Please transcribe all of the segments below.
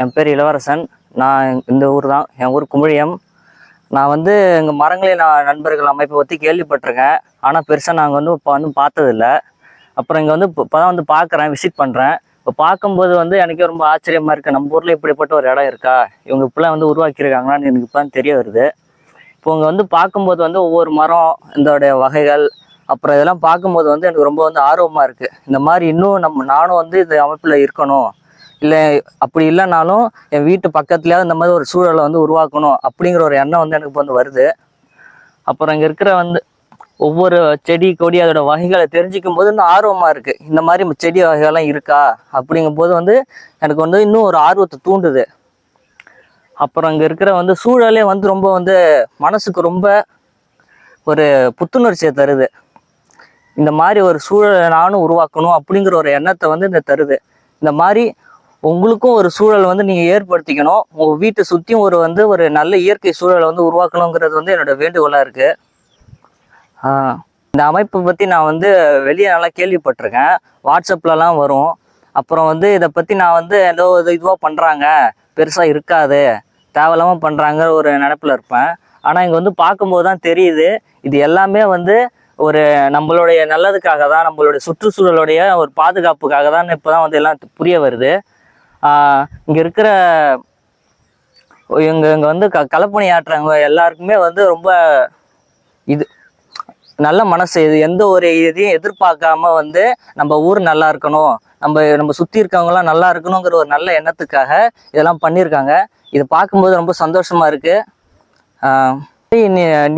என் பேர் இளவரசன். நான் இந்த ஊர் தான் என் ஊர் குமிழியம். நான் வந்து எங்கள் மரங்களை நான் நண்பர்கள் அமைப்பை பற்றி கேள்விப்பட்டிருக்கேன். ஆனால் பெருசாக நாங்கள் வந்து இப்போ வந்து பார்த்ததில்ல. அப்புறம் இங்கே வந்து இப்போ தான் வந்து பார்க்குறேன் விசிட் பண்ணுறேன் இப்போ பார்க்கும்போது வந்து எனக்கே ரொம்ப ஆச்சரியமாக இருக்குது நம்ம ஊரில் இப்படிப்பட்ட ஒரு இடம் இருக்கா? இவங்க இப்படிலாம் வந்து உருவாக்கியிருக்காங்களான்னு எனக்கு இப்போ தெரிய வருது. இப்போ இங்கே வந்து பார்க்கும்போது வந்து ஒவ்வொரு மரம் இதோடைய வகைகள் அப்புறம் இதெல்லாம் பார்க்கும்போது வந்து எனக்கு ரொம்ப வந்து ஆர்வமாக இருக்குது இந்த மாதிரி இன்னும் நம்ம நானும் வந்து இந்த அமைப்பில் இருக்கணும். இல்லை அப்படி இல்லைனாலும் என் வீட்டு பக்கத்துலேயாவது இந்த மாதிரி ஒரு சூழலை வந்து உருவாக்கணும் அப்படிங்கிற ஒரு எண்ணம் வந்து எனக்கு இப்போ வந்து வருது. அப்புறம் இங்கே இருக்கிற வந்து ஒவ்வொரு செடி கொடி அதோட வகைகளை தெரிஞ்சிக்கும் போது இன்னும் ஆர்வமாக இருக்குது இந்த மாதிரி செடி வகைகள்லாம் இருக்கா? அப்படிங்கும் போது வந்து எனக்கு வந்து இன்னும் ஒரு ஆர்வத்தை தூண்டுது. அப்புறம் இங்கே இருக்கிற வந்து சூழலே வந்து ரொம்ப வந்து மனசுக்கு ரொம்ப ஒரு புத்துணர்ச்சியை தருது. இந்த மாதிரி ஒரு சூழலை நானும் உருவாக்கணும் அப்படிங்கிற ஒரு எண்ணத்தை வந்து இந்த தருது. இந்த மாதிரி உங்களுக்கும் ஒரு சூழல் வந்து நீங்கள் ஏற்படுத்திக்கணும். உங்கள் வீட்டை சுற்றியும் ஒரு வந்து ஒரு நல்ல இயற்கை சூழலை வந்து உருவாக்கணுங்கிறது வந்து என்னோட வேண்டுகோளாக இருக்குது இந்த அமைப்பை பற்றி நான் வந்து வெளியே நல்லா கேள்விப்பட்டிருக்கேன். வாட்ஸ்அப்லலாம் வரும். அப்புறம் வந்து இதை பற்றி நான் வந்து ஏதோ இது இதுவாக பண்ணுறாங்க பெருசாக இருக்காது. தேவையில்லாமல் பண்ணுறாங்க ஒரு நினப்பில் இருப்பேன். ஆனால் இங்கே வந்து பார்க்கும்போது தான் தெரியுது. இது எல்லாமே வந்து ஒரு நம்மளுடைய நல்லதுக்காக தான் நம்மளுடைய சுற்றுச்சூழலுடைய ஒரு பாதுகாப்புக்காக தான் இப்போ தான் வந்து எல்லாம் புரிய வருது. இங்கே இருக்கிற இங்கே இங்கே வந்து க களப்பணி ஆட்டுறவங்க எல்லாருக்குமே வந்து ரொம்ப இது நல்ல மனசு. இது எந்த ஒரு இதையும் எதிர்பார்க்காம வந்து நம்ம ஊர் நல்லா இருக்கணும். நம்ம நம்ம சுற்றி இருக்கவங்கலாம் நல்லா இருக்கணுங்கிற ஒரு நல்ல எண்ணத்துக்காக இதெல்லாம் பண்ணியிருக்காங்க. இதை பார்க்கும்போது ரொம்ப சந்தோஷமாக இருக்குது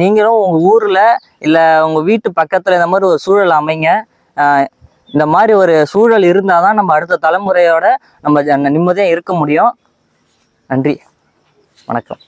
நீங்களும் உங்கள் ஊரில் இல்லை உங்கள் வீட்டு பக்கத்தில் இந்த மாதிரி ஒரு சூழல் அமைங்க. இந்த மாதிரி ஒரு சூழல் இருந்தால் தான் நம்ம அடுத்த தலைமுறையோட நம்ம நிம்மதியாக இருக்க முடியும். நன்றி. வணக்கம்.